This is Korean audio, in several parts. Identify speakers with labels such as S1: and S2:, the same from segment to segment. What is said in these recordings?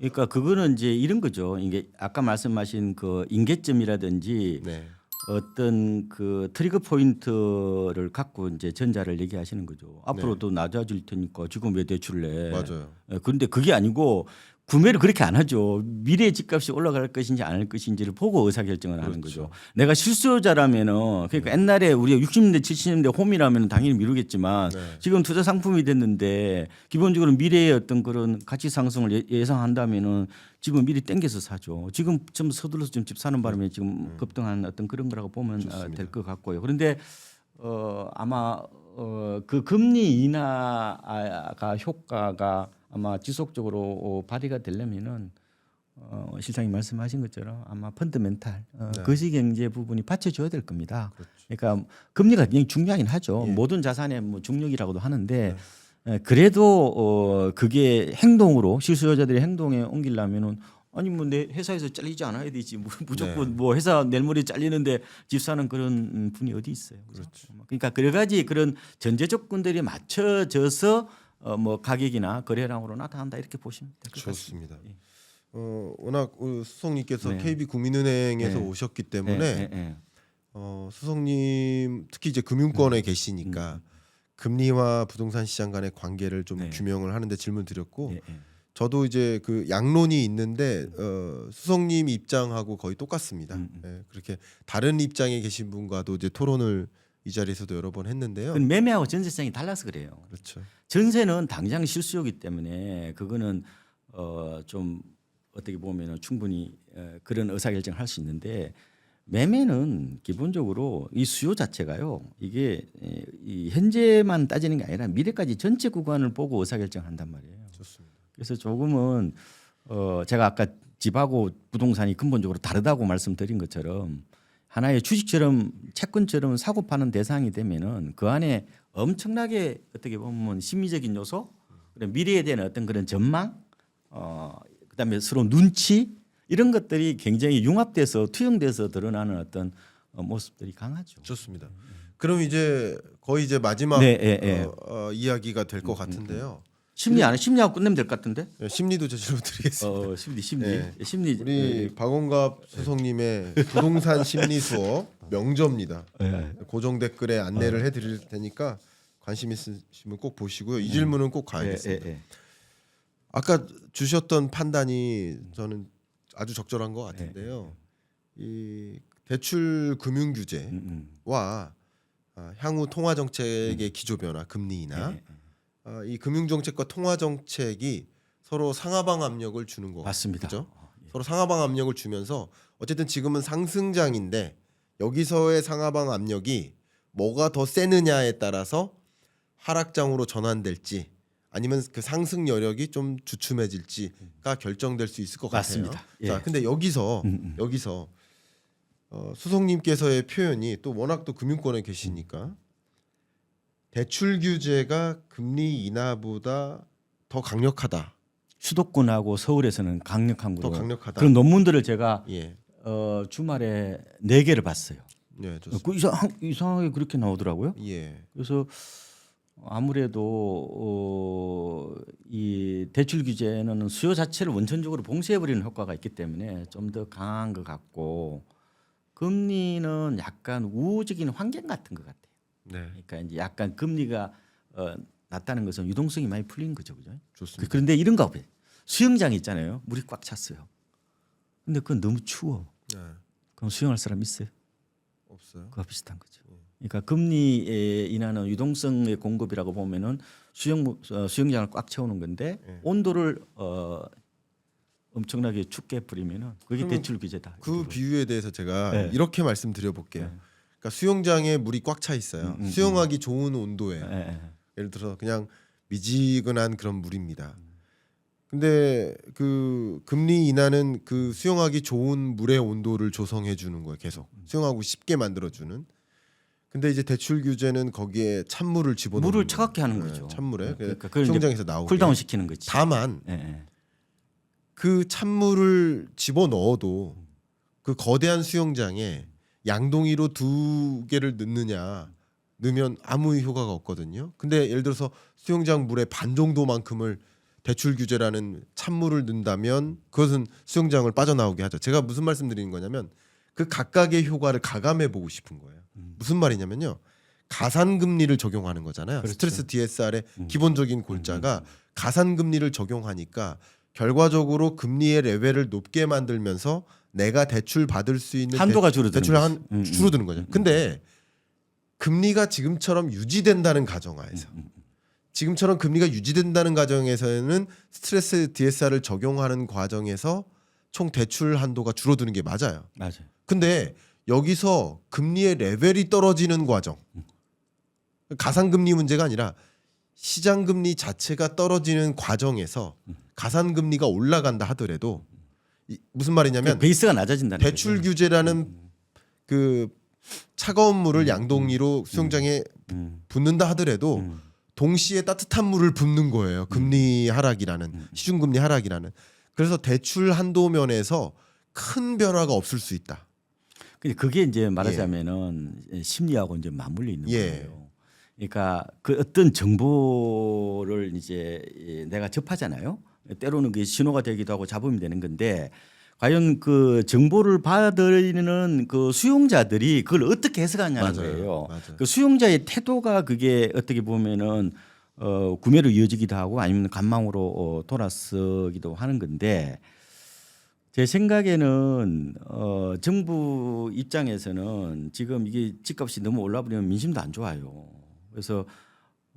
S1: 그러니까 그거는 이제 이런 거죠. 이게 아까 말씀하신 그 인계점이라든지
S2: 네.
S1: 어떤 그 트리거 포인트를 갖고 이제 전자를 얘기하시는 거죠. 앞으로도 낮아질 테니까 지금 왜 대출을 내?
S2: 맞아요.
S1: 예, 그런데 그게 아니고 구매를 그렇게 안 하죠. 미래 집값이 올라갈 것인지 안 할 것인지를 보고 의사 결정을 하는
S2: 그렇죠.
S1: 거죠. 내가 실수요자라면은 그러니까 옛날에 우리가 60년대 70년대 홈이라면 당연히 미루겠지만
S2: 네.
S1: 지금 투자 상품이 됐는데 기본적으로 미래의 어떤 그런 가치 상승을 예- 예상한다면은 지금 미리 땡겨서 사죠. 지금 좀 서둘러서 좀 집 사는 바람에 지금 급등한 어떤 그런 거라고 보면 어, 될것 같고요. 그런데 어 아마 어그 금리 인하가 효과가 아마 지속적으로 어, 발휘가 되려면은 어 실장님 말씀하신 것처럼 아마 펀드멘탈 어,
S2: 네.
S1: 거시 경제 부분이 받쳐줘야 될 겁니다. 그러니까 금리가 굉장히 중요하긴 하죠.
S2: 예.
S1: 모든 자산의 뭐 중력이라고도 하는데 에, 그래도 어 그게 행동으로 실수요자들의 행동에 옮기려면은 아니 뭐 내 회사에서 잘리지 않아야 되지 뭐 무조건
S2: 네.
S1: 뭐 회사 내일 모레 잘리는데 집 사는 그런 음, 분이 어디 있어요.
S2: 그렇죠.
S1: 그러니까 여러 가지 그런 전제 조건들이 맞춰져서 어 뭐 가격이나 거래량으로 나타난다 이렇게 보시면 될 것 같습니다.
S2: 좋습니다. 어, 워낙 우리 수석님께서
S1: 네.
S2: KB 국민은행에서
S1: 네.
S2: 오셨기
S1: 예,
S2: 때문에
S1: 예, 예.
S2: 어, 수석님 특히 이제 금융권에
S1: 음.
S2: 계시니까 금리와 부동산 시장 간의 관계를 좀
S1: 네.
S2: 규명을 하는데 질문 드렸고
S1: 예, 예.
S2: 저도 이제 그 양론이 있는데 어, 수석님 입장하고 거의 똑같습니다.
S1: 음, 음.
S2: 예, 그렇게 다른 입장에 계신 분과도 이제 토론을 이 자리에서도 여러 번 했는데요.
S1: 그건 매매하고 전세성이 달라서 그래요.
S2: 그렇죠.
S1: 전세는 당장 실수요기 때문에 그거는 어좀 어떻게 보면은 충분히 어, 그런 의사 결정을 할 수 있는데 매매는 기본적으로 이 수요 자체가요 이게 에, 이 현재만 따지는 게 아니라 미래까지 전체 구간을 보고 의사 결정한단 말이에요.
S2: 좋습니다.
S1: 그래서 조금은 어 제가 아까 집하고 부동산이 근본적으로 다르다고 말씀드린 것처럼 하나의 주식처럼 채권처럼 사고 파는 대상이 되면은 그 안에 엄청나게 어떻게 보면 심리적인 요소, 미래에 대한 어떤 그런 전망, 어 그다음에 서로 눈치 이런 것들이 굉장히 융합돼서 투영돼서 드러나는 어떤 어, 모습들이 강하죠.
S2: 좋습니다. 그럼 이제 거의 이제 마지막
S1: 네, 예, 예.
S2: 어, 어, 이야기가 될 것 같은데요.
S1: 심리 안 심리하고 끝내면 될 것 같은데?
S2: 예, 심리도 제대로 드리겠습니다.
S1: 어 심리 심리
S2: 네.
S1: 심리
S2: 우리 박원갑 수석님의 부동산 심리 수업 명저입니다.
S1: 예.
S2: 고정 댓글에 안내를 해드릴 테니까 관심 있으시면 꼭 보시고요. 이 질문은 꼭
S1: 예,
S2: 가야겠습니다.
S1: 예, 예.
S2: 아까 주셨던 판단이 저는 아주 적절한 것 같은데요. 이 대출 금융 규제와
S1: 음, 음.
S2: 아, 향후 통화 정책의 기조 변화, 금리 인하,
S1: 예, 예.
S2: 아, 이 금융 정책과 통화 정책이 서로 상하방 압력을 주는 거
S1: 맞습니다.
S2: 그죠?
S1: 어, 예.
S2: 서로 상하방 압력을 주면서 어쨌든 지금은 상승장인데 여기서의 상하방 압력이 뭐가 더 세느냐에 따라서 하락장으로 전환될지 아니면 그 상승 여력이 좀 주춤해질지가 결정될 수 있을 것
S1: 맞습니다.
S2: 같아요.
S1: 예.
S2: 자, 근데 여기서
S1: 음, 음.
S2: 여기서 어, 수석님께서의 표현이 또 워낙 또 금융권에 계시니까 대출 규제가 금리 인하보다 더 강력하다,
S1: 수도권하고 서울에서는 강력한
S2: 더
S1: 거로
S2: 강력하다.
S1: 그런 논문들을 제가
S2: 예,
S1: 어, 주말에 네 개를 봤어요.
S2: 네, 좋습니다.
S1: 그 이상 이상하게 그렇게 나오더라고요.
S2: 예,
S1: 그래서 아무래도 어, 이 대출 규제는 수요 자체를 원천적으로 봉쇄해 버리는 효과가 있기 때문에 좀 더 강한 것 같고 금리는 약간 우호적인 환경 같은 것 같아요.
S2: 네,
S1: 그러니까 이제 약간 금리가 어, 낮다는 것은 유동성이 많이 풀린 거죠, 그죠?
S2: 좋습니다.
S1: 그런데 이런가 봐요. 수영장 있잖아요. 물이 꽉 찼어요. 근데 그건 너무 추워.
S2: 네,
S1: 그럼 수영할 사람 있어요?
S2: 없어요.
S1: 그거 비슷한 거죠. 그러니까 금리에 인하는 유동성의 공급이라고 보면은 수영 어, 수영장을 꽉 채우는 건데
S2: 네.
S1: 온도를 어, 엄청나게 춥게 뿌리면은 그게 대출 규제다.
S2: 그 비유에 대해서 제가
S1: 네.
S2: 이렇게 말씀드려 볼게요.
S1: 네.
S2: 그러니까 수영장에 물이 꽉 차 있어요.
S1: 음, 음,
S2: 수영하기 좋은 온도에
S1: 예, 예.
S2: 예를 들어서 그냥 미지근한 그런 물입니다. 근데 그 금리 인하는 그 수영하기 좋은 물의 온도를 조성해 주는 거예요. 계속 수영하고 쉽게 만들어 주는. 근데 이제 대출 규제는 거기에 찬물을 집어넣는
S1: 물을. 차갑게 하는
S2: 네,
S1: 거죠.
S2: 찬물에
S1: 그러니까 그걸 이제
S2: 수영장에서 나오게.
S1: 쿨다운 시키는 거지.
S2: 다만
S1: 예, 예.
S2: 그 찬물을 집어 넣어도 그 거대한 수영장에 양동이로 두 개를 넣느냐 넣으면 아무 효과가 없거든요. 근데 예를 들어서 수영장 물의 반 정도만큼을 대출 규제라는 찬물을 넣는다면 그것은 수영장을 빠져나오게 하죠. 제가 무슨 말씀드리는 거냐면 그 각각의 효과를 가감해 보고 싶은 거예요. 무슨 말이냐면요. 가산 금리를 적용하는 거잖아요.
S1: 그렇죠.
S2: 스트레스 DSR의 기본적인 골자가 가산 금리를 적용하니까 결과적으로 금리의 레벨을 높게 만들면서 내가 대출 받을 수 있는
S1: 한도가
S2: 대,
S1: 줄어드는
S2: 대출 한
S1: 거지. 음, 음.
S2: 줄어드는 거죠. 근데 금리가 지금처럼 유지된다는 가정하에서
S1: 음,
S2: 지금처럼 금리가 유지된다는 가정에서는 스트레스 DSR을 적용하는 과정에서 총 대출 한도가 줄어드는 게 맞아요.
S1: 맞아요.
S2: 근데 여기서 금리의 레벨이 떨어지는 과정 가산금리 문제가 아니라 시장 금리 자체가 떨어지는 과정에서 가산 금리가 올라간다 하더라도 이- 무슨 말이냐면
S1: 그 베이스가 낮아진다는
S2: 대출
S1: 거죠.
S2: 규제라는 그 차가운 물을 양동이로 수영장에
S1: 음,
S2: 붓는다 하더라도
S1: 음.
S2: 동시에 따뜻한 물을 붓는 거예요. 금리 하락이라는 시중 금리 하락이라는. 그래서 대출 한도 면에서 큰 변화가 없을 수 있다.
S1: 근데 그게 이제 말하자면은 심리하고 이제 맞물려 있는
S2: 예.
S1: 거예요. 그러니까 그 어떤 정보를 이제 예, 내가 접하잖아요. 때로는 그 신호가 되기도 하고 잡음이 되는 건데 과연 그 정보를 받아들이는 그 수용자들이 그걸 어떻게 해석하냐는
S2: 맞아요.
S1: 거예요.
S2: 맞아요.
S1: 그 수용자의 태도가 그게 어떻게 보면은 어, 구매로 이어지기도 하고 아니면 간망으로 어, 돌아서기도 하는 건데 제 생각에는 어, 정부 입장에서는 지금 이게 집값이 너무 올라버리면 민심도 안 좋아요. 그래서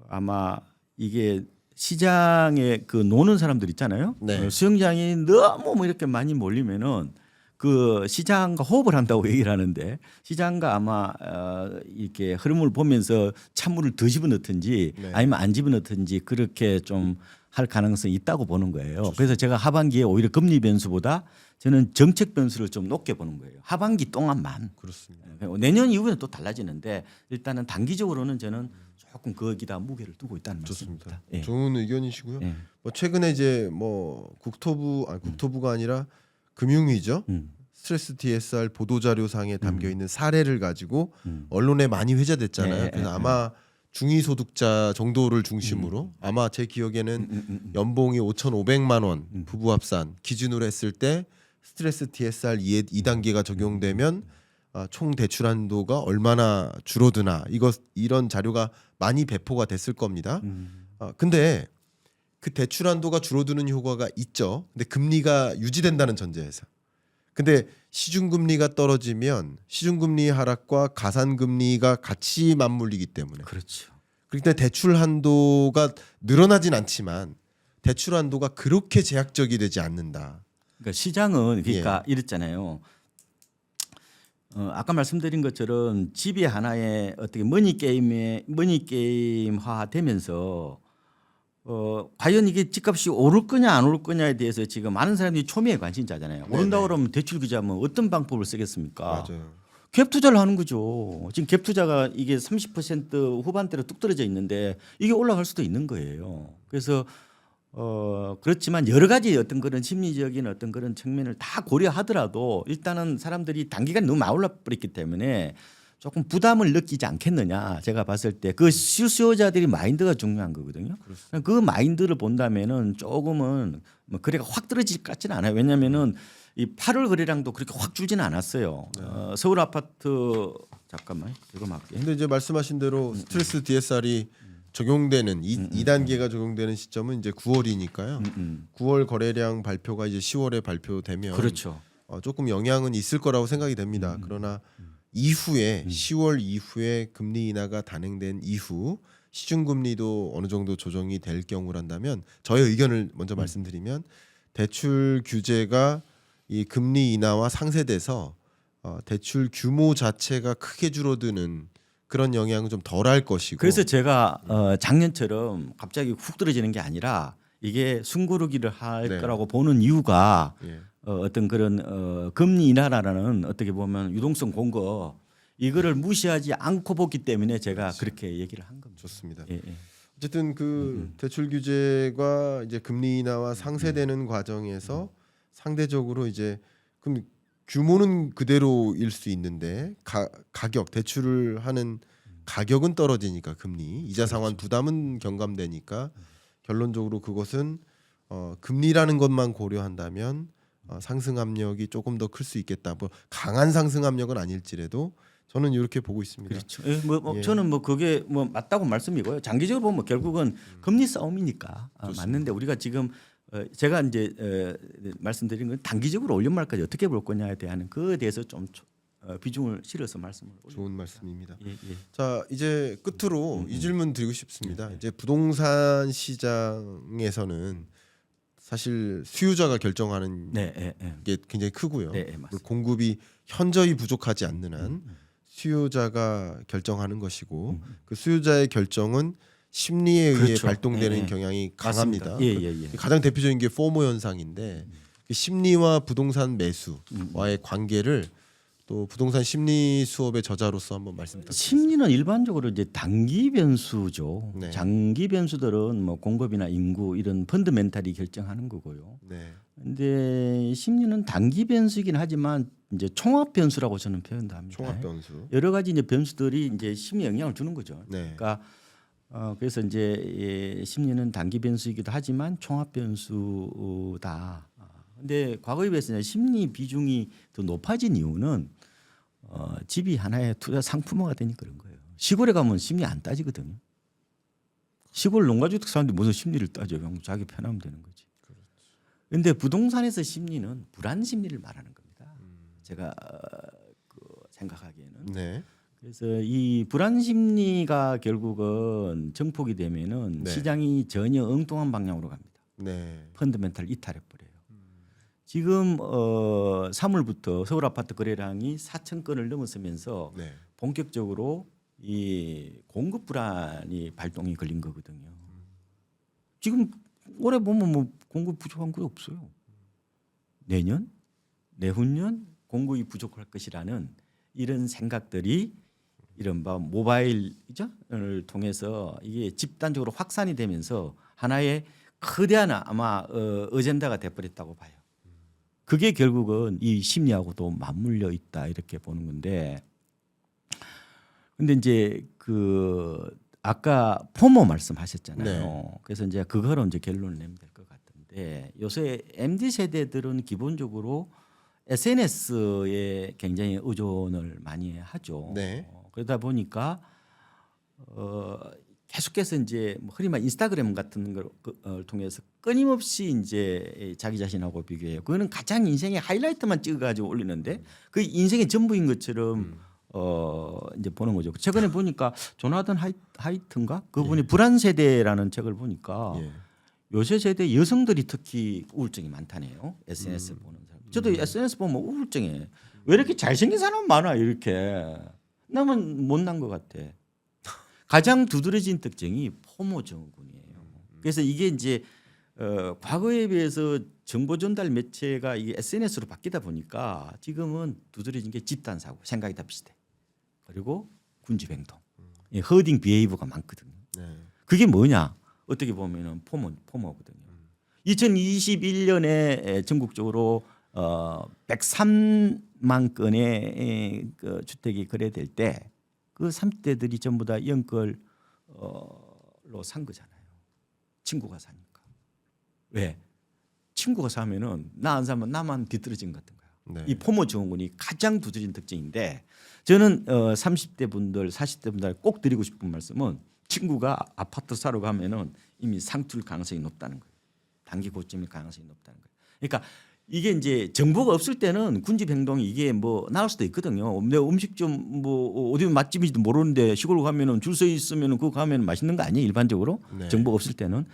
S1: 아마 이게 시장에 그 노는 사람들 있잖아요.
S2: 네.
S1: 어, 수영장이 너무 뭐 이렇게 많이 몰리면은 그 시장과 호흡을 한다고 얘기를 하는데 시장과 아마 어, 이렇게 흐름을 보면서 찬물을 더 집어넣든지
S2: 네.
S1: 아니면 안 집어넣든지 그렇게 좀 할 가능성이 있다고 보는 거예요. 그래서 제가 하반기에 오히려 금리 변수보다 저는 정책 변수를 좀 높게 보는 거예요. 하반기 동안만.
S2: 그렇습니다.
S1: 내년 이후에는 또 달라지는데 일단은 단기적으로는 저는 조금 거기다 무게를 두고 있다는
S2: 좋습니다.
S1: 말씀입니다. 예.
S2: 좋은 의견이시고요.
S1: 예.
S2: 뭐 최근에 이제 뭐 국토부 아니 국토부가 아니라 금융위죠.
S1: 음.
S2: 스트레스 DSR 보도 자료상에 담겨 있는 사례를 가지고
S1: 음.
S2: 언론에 많이 회자됐잖아요.
S1: 예,
S2: 그래서
S1: 예,
S2: 아마 중위 소득자 정도를 중심으로 아마 제 기억에는
S1: 음, 음, 음.
S2: 연봉이 5,500만 원 부부 합산 기준으로 했을 때 스트레스 DSR 2, 2단계가 적용되면 아, 총 대출 한도가 얼마나 줄어드나 이거 이런 자료가 많이 배포가 됐을 겁니다.
S1: 음.
S2: 아, 근데 그 대출 한도가 줄어드는 효과가 있죠. 근데 금리가 유지된다는 전제에서. 근데 시중 금리가 떨어지면 시중 금리 하락과 가산 금리가 같이 맞물리기 때문에
S1: 그렇죠.
S2: 그렇기 때문에 대출 한도가 늘어나진 않지만 대출 한도가 그렇게 제약적이 되지 않는다.
S1: 그러니까 시장은 그러니까
S2: 예.
S1: 이랬잖아요. 어, 아까 말씀드린 것처럼 집이 하나의 어떻게 머니 게임에 머니 게임화 되면서 어, 과연 이게 집값이 오를 거냐 안 오를 거냐에 대해서 지금 많은 사람들이 초미의 관심자잖아요. 오른다. 그러면 대출 규제하면 어떤 방법을 쓰겠습니까?
S2: 맞아요.
S1: 갭 투자를 하는 거죠. 지금 갭 투자가 이게 30% 후반대로 뚝 떨어져 있는데 이게 올라갈 수도 있는 거예요. 그래서 어 그렇지만 여러 가지 어떤 그런 심리적인 어떤 그런 측면을 다 고려하더라도 일단은 사람들이 단기간에 너무 올라 버렸기 때문에 조금 부담을 느끼지 않겠느냐 제가 봤을 때 그 수요자들이 마인드가 중요한 거거든요. 그 마인드를 본다면은 조금은 뭐 거래가 확 떨어질 것 같지는 않아요. 왜냐면은 이 8월 거래량도 그렇게 확 줄지는 않았어요. 어, 서울 아파트 잠깐만 이거 맞게.
S2: 근데 이제 말씀하신 대로 스트레스 DSR이 적용되는 이, 이 단계가 적용되는 시점은 이제 9월이니까요.
S1: 음, 음.
S2: 9월 거래량 발표가 이제 10월에 발표되면
S1: 그렇죠.
S2: 어, 조금 영향은 있을 거라고 생각이 됩니다. 그러나 이후에 10월 이후에 금리 인하가 단행된 이후 시중 금리도 어느 정도 조정이 될 경우란다면 저의 의견을 먼저 말씀드리면 대출 규제가 이 금리 인하와 상쇄돼서 어, 대출 규모 자체가 크게 줄어드는 그런 영향은 좀 덜할 것이고
S1: 그래서 제가 어, 작년처럼 갑자기 훅 떨어지는 게 아니라 이게 숨고르기를 할
S2: 네.
S1: 거라고 보는 이유가
S2: 예.
S1: 어, 어떤 그런 어, 금리 인하라는 어떻게 보면 유동성 공거 이거를 무시하지 않고 보기 때문에 제가 그렇게 얘기를 한 겁니다.
S2: 좋습니다.
S1: 예, 예.
S2: 어쨌든 그 대출 규제가 이제 금리 인하와 상쇄되는 과정에서 상대적으로 이제 그럼 규모는 그대로일 수 있는데 가, 가격 대출을 하는 가격은 떨어지니까 금리 이자 상환 부담은 경감되니까 결론적으로 그것은 어, 금리라는 것만 고려한다면 어, 상승 압력이 조금 더 클 수 있겠다. 뭐 강한 상승 압력은 아닐지라도 저는 이렇게 보고 있습니다.
S1: 그렇죠. 예, 뭐, 뭐
S2: 예.
S1: 저는 뭐 그게 뭐 맞다고 말씀이고요. 장기적으로 보면 결국은 금리 싸움이니까 아, 맞는데 우리가 지금 어, 제가 이제 어, 말씀드린 건 단기적으로 올린 말까지 어떻게 볼 거냐에 대한 그에 대해서 좀 초- 어, 비중을 실어서 말씀을.
S2: 좋은 말씀입니다.
S1: 예, 예.
S2: 자 이제 끝으로 이 질문 드리고 싶습니다. 이제 부동산 시장에서는 사실 수요자가 결정하는
S1: 네, 예, 예.
S2: 게 굉장히 크고요.
S1: 네, 예.
S2: 공급이 현저히 부족하지 않는 한
S1: 음,
S2: 수요자가 결정하는 것이고 그 수요자의 결정은 심리에 의해
S1: 그렇죠.
S2: 발동되는
S1: 예, 예.
S2: 경향이 강합니다.
S1: 예,
S2: 그
S1: 예, 예.
S2: 가장 대표적인 게 포모 현상인데 그 심리와 부동산 매수와의 관계를 또 부동산 심리 수업의 저자로서 한번 말씀 부탁드립니다.
S1: 심리는 일반적으로 이제 단기 변수죠.
S2: 네.
S1: 장기 변수들은 뭐 공급이나 인구 이런 펀드멘탈이 결정하는 거고요.
S2: 네.
S1: 근데 심리는 단기 변수이긴 하지만 이제 총합 변수라고 저는 표현도 합니다.
S2: 총합 변수.
S1: 여러 가지 이제 변수들이 이제 심리에 영향을 주는 거죠.
S2: 네.
S1: 그러니까 어, 그래서 이제 예, 심리는 단기 변수이기도 하지만 총합 변수다. 아, 근데 과거에 비해서 심리 비중이 더 높아진 이유는 어, 집이 하나의 투자 상품화가 되니 그런 거예요. 시골에 가면 심리 안 따지거든요. 시골 농가주택 사람들이 무슨 심리를 따져요? 그냥 자기 편하면 되는 거지. 근데 부동산에서 심리는 불안 심리를 말하는 겁니다. 제가 어, 그 생각하기에는
S2: 네.
S1: 그래서 이 불안 심리가 결국은 정폭이 되면은
S2: 네.
S1: 시장이 전혀 엉뚱한 방향으로 갑니다.
S2: 네.
S1: 펀드멘탈 이탈해 버려요. 지금 어 3월부터 서울 아파트 거래량이 4천 건을 넘어서면서
S2: 네.
S1: 본격적으로 이 공급 불안이 발동이 걸린 거거든요. 지금 올해 보면 뭐 공급 부족한 거 없어요. 내년, 내후년 공급이 부족할 것이라는 이런 생각들이 이른바 모바일이죠를 통해서 이게 집단적으로 확산이 되면서 하나의 거대한 아마 어, 어젠다가 돼버렸다고 봐요. 그게 결국은 이 심리하고도 맞물려 있다 이렇게 보는 건데 근데 이제 그 아까 포모 말씀하셨잖아요. 그래서 이제 그거로 이제 결론을 내면 될 것 같은데 요새 MZ 세대들은 기본적으로 SNS에 굉장히 의존을 많이 하죠.
S2: 네.
S1: 어, 그러다 보니까 어 계속해서 이제 뭐 흔히 말 인스타그램 같은 걸 그- 어, 통해서 끊임없이 이제 자기 자신하고 비교해요. 그거는 가장 인생의 하이라이트만 찍어가지고 올리는데 그 인생의 전부인 것처럼 어 이제 보는 거죠. 최근에 보니까 조나단 하이, 하이트인가 그분이 불안 세대라는 책을 보니까
S2: 예.
S1: 요새 세대 여성들이 특히 우울증이 많다네요. SNS 보는 사람. 저도 SNS 보면 우울증에 왜 이렇게 잘생긴 사람 많아 이렇게 나만 못난 것 같아. 가장 두드러진 특징이 포모 증후군이에요. 그래서 이게 이제 어, 과거에 비해서 정보 전달 매체가 이게 SNS로 바뀌다 보니까 지금은 두드러진 게 집단 사고 생각이 다 비슷해. 그리고 군집 행동, 이 허딩 비헤이브가 많거든요.
S2: 네.
S1: 그게 뭐냐? 어떻게 보면은 포모 포모거든요. 2021년에 전국적으로 어 103 만 건의 그 주택이 거래될 때 그 30대들이 전부 다 연끌로 산 거잖아요. 친구가 사니까. 왜? 친구가 사면은 나 안 사면 나만 뒤떨어진 것 같은 거야.
S2: 네.
S1: 이 포모 증후군이 가장 두드러진 특징인데 저는 어 30대 분들, 40대 분들 꼭 드리고 싶은 말씀은 친구가 아파트 사러 가면은 이미 상투일 가능성이 높다는 거예요. 단기 고점일 가능성이 높다는 거예요. 그러니까 이게 이제 정보가 없을 때는 군집 행동이 이게 뭐 나올 수도 있거든요. 내 음식점 뭐 어디 맛집인지도 모르는데 시골 가면은 줄 서 있으면은 그거 가면 맛있는 거 아니에요? 일반적으로
S2: 네.
S1: 정보가 없을 때는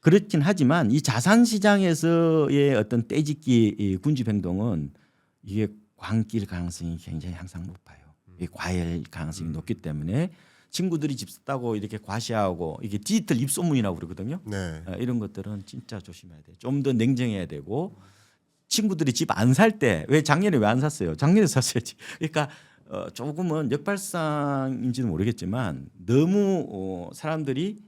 S1: 그렇긴 하지만 이 자산 시장에서의 어떤 떼짓기 이 군집 행동은 이게 광길 가능성이 굉장히 항상 높아요. 이 과열 가능성이 높기 때문에 친구들이 집 샀다고 이렇게 과시하고 이게 디지털 입소문이라고 그러거든요.
S2: 네.
S1: 어, 이런 것들은 진짜 조심해야 돼 요. 좀 더 냉정해야 되고 친구들이 집 안 살 때 왜 작년에 왜 안 샀어요? 작년에 샀어야지. 그러니까 어, 조금은 역발상인지는 모르겠지만 너무 어, 사람들이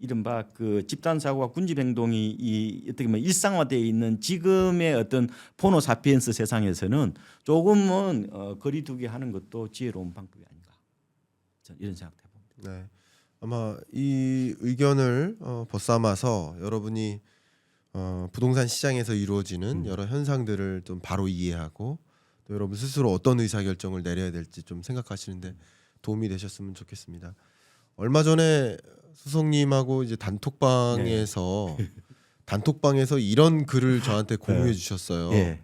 S1: 이른바 그 집단 사고와 군집 행동이 이 어떻게 보면 일상화되어 있는 지금의 어떤 포노 사피엔스 세상에서는 조금은 어, 거리두기 하는 것도 지혜로운 방법이 아닌가. 저는 이런 생각 해봅니다.
S2: 네. 아마 이 의견을 어, 벗삼아서 여러분이 어, 부동산 시장에서
S1: 음.
S2: 이루어지는 여러 현상들을 좀 바로 이해하고 또 여러분 스스로 어떤 의사 결정을 내려야 될지 좀 생각하시는데 도움이 되셨으면 좋겠습니다. 얼마 전에 수석님하고 이제 단톡방에서
S1: 네.
S2: 단톡방에서 이런 글을 저한테 공유해 주셨어요.
S1: 예.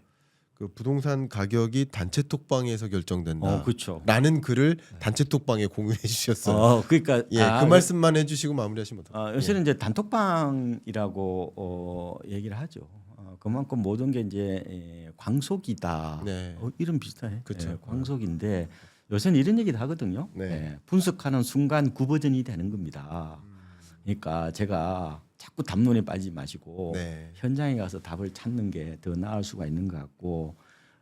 S2: 그 부동산 가격이 단체 톡방에서 결정된다.
S1: 어, 그렇죠.
S2: 라는 글을 단체 톡방에 공유해 주셨어요.
S1: 어, 그러니까
S2: 예,
S1: 아,
S2: 그 말씀만 해 주시고 마무리하시면 돼요.
S1: 어, 요새는 이제 단톡방이라고 어, 얘기를 하죠. 어, 그만큼 모든 게 이제 에, 광속이다.
S2: 네.
S1: 어, 이름 비슷해.
S2: 그쵸.
S1: 예, 광속인데 요새는 이런 얘기도 하거든요.
S2: 네.
S1: 예, 분석하는 순간 구버전이 되는 겁니다. 그러니까 제가 자꾸 담론에 빠지지 마시고
S2: 네.
S1: 현장에 가서 답을 찾는 게 더 나을 수가 있는 것 같고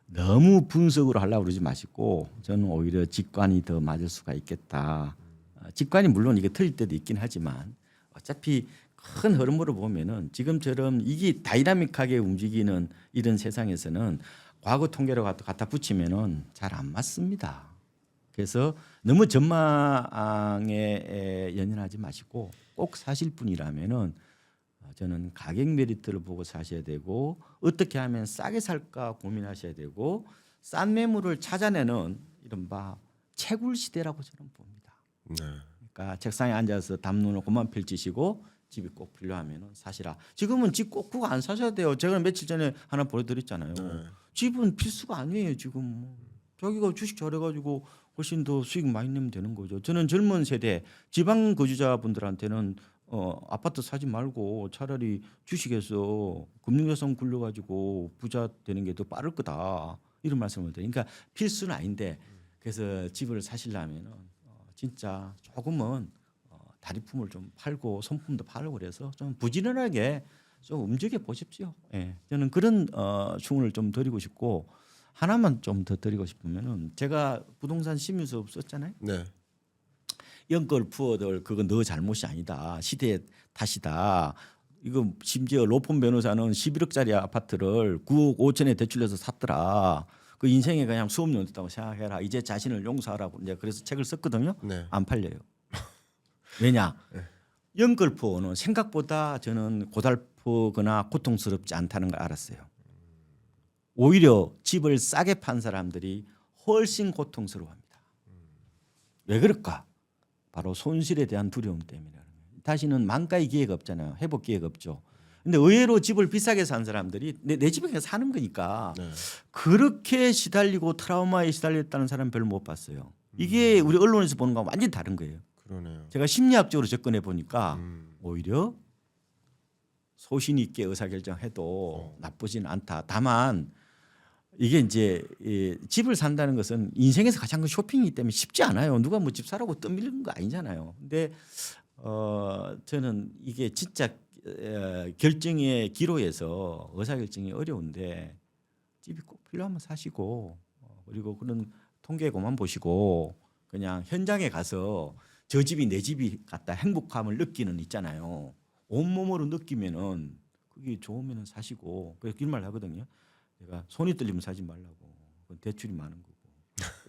S1: 너무 분석으로 하려고 그러지 마시고 저는 오히려 직관이 더 맞을 수가 있겠다. 어, 직관이 물론 이게 틀릴 때도 있긴 하지만 어차피 큰 흐름으로 보면은 지금처럼 이게 다이나믹하게 움직이는 이런 세상에서는 과거 통계로 갖다 갖다 붙이면은 잘 안 맞습니다. 그래서 너무 전망에 에, 연연하지 마시고 꼭 사실 분이라면은 어, 저는 가격 메리트를 보고 사셔야 되고 어떻게 하면 싸게 살까 고민하셔야 되고 싼 매물을 찾아내는 이른바 채굴 시대라고 저는 봅니다.
S2: 네.
S1: 그러니까 책상에 앉아서 담론을 그만 펼치시고 집이 꼭 필요하면은 사시라. 지금은 집 꼭 그거 안 사셔야 돼요. 제가 며칠 전에 하나 보여드렸잖아요.
S2: 네.
S1: 집은 필수가 아니에요 지금. 자기가 주식 잘해가지고 훨씬 더 수익 많이 내면 되는 거죠. 저는 젊은 세대 지방 거주자분들한테는 어, 아파트 사지 말고 차라리 주식에서 금융자산 굴려가지고 부자 되는 게 더 빠를 거다 이런 말씀을 드려요. 그러니까 필수는 아닌데 그래서 집을 사시려면은 어, 진짜 조금은 어, 다리품을 좀 팔고 손품도 팔고 그래서 좀 부지런하게 좀 움직여 보십시오. 예. 저는 그런 어, 충을 좀 드리고 싶고 하나만 좀 더 드리고 싶으면은 제가 부동산 심의 수업 썼잖아요.
S2: 네.
S1: 연걸 푸어들 그건 너 잘못이 아니다. 시대의 탓이다. 이거 심지어 로폰 변호사는 11억짜리 아파트를 9억 5천에 대출해서 샀더라. 그 인생에 그냥 수업료 냈다고 생각해라. 이제 자신을 용서하라고 이제 그래서 책을 썼거든요.
S2: 네.
S1: 안 팔려요. 왜냐? 연걸포는 생각보다 저는 고달프거나 고통스럽지 않다는 걸 알았어요. 오히려 집을 싸게 판 사람들이 훨씬 고통스러워합니다. 왜 그럴까? 바로 손실에 대한 두려움 때문에. 다시는 만가의 기회가 없잖아요. 회복 기회가 없죠. 근데 의외로 집을 비싸게 산 사람들이 내, 내 집에 그냥 사는 거니까
S2: 네.
S1: 그렇게 시달리고 트라우마에 시달렸다는 사람 별로 못 봤어요. 이게 우리 언론에서 보는 거랑 완전히 다른 거예요.
S2: 그러네요.
S1: 제가 심리학적으로 접근해 보니까
S2: 음.
S1: 오히려 소신 있게 의사결정해도 나쁘진 않다. 다만 이게 이제 이 집을 산다는 것은 인생에서 가장 큰 쇼핑이기 때문에 쉽지 않아요. 누가 뭐 집 사라고 떠밀리는 거 아니잖아요. 근데 어 저는 이게 진짜 에, 결정의 기로에서 의사결정이 어려운데 집이 꼭 필요하면 사시고 어, 그리고 그런 통계고만 보시고 그냥 현장에 가서 저 집이 내 집이 같다 행복함을 느끼는 있잖아요. 온몸으로 느끼면은 그게 좋으면은 사시고 그래서 이말 하거든요. 내가 손이 떨리면 사지 말라고. 그건 대출이 많은 거고.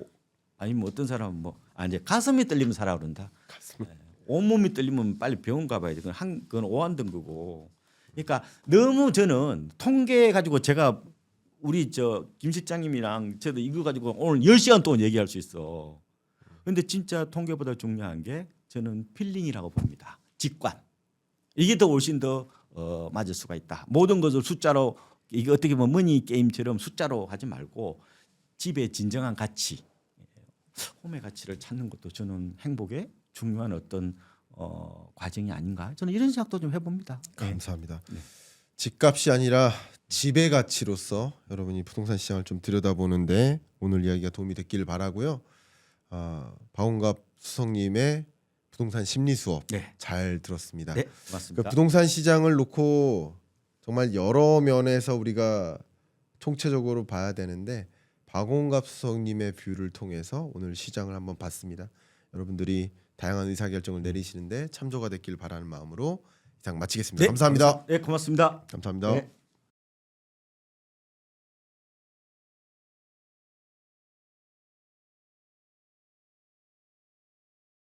S1: 어, 아니면 어떤 사람은 뭐 아 이제 가슴이 떨리면 사라 그런다.
S2: 가슴.
S1: 네. 온몸이 떨리면 빨리 병원 가봐야 돼. 그건 한 그건 오한된 거고. 그러니까 너무 저는 통계 가지고 제가 우리 저 김 실장님이랑 저도 이거 가지고 오늘 10시간 동안 얘기할 수 있어. 근데 진짜 통계보다 중요한 게 저는 필링이라고 봅니다. 직관. 이게 더 훨씬 더 어, 맞을 수가 있다. 모든 것을 숫자로 이게 어떻게 보면 머니 게임처럼 숫자로 하지 말고 집의 진정한 가치, 홈의 가치를 찾는 것도 저는 행복의 중요한 어떤 어, 과정이 아닌가. 저는 이런 생각도 좀 해봅니다.
S2: 감사합니다.
S1: 네.
S2: 집값이 아니라 집의 가치로서 여러분이 부동산 시장을 좀 들여다보는데 오늘 이야기가 도움이 됐기를 바라고요. 아, 박원갑 수석님의 부동산 심리 수업
S1: 네,
S2: 잘 들었습니다.
S1: 네,
S2: 그러니까
S1: 고맙습니다.
S2: 부동산 시장을 놓고 정말 여러 면에서 우리가 총체적으로 봐야 되는데 박원갑 수석님의 뷰를 통해서 오늘 시장을 한번 봤습니다. 여러분들이 다양한 의사 결정을 내리시는데 참조가 됐길 바라는 마음으로 이상 마치겠습니다.
S1: 네,
S2: 감사합니다.
S1: 네, 고맙습니다.
S2: 감사합니다.
S1: 네.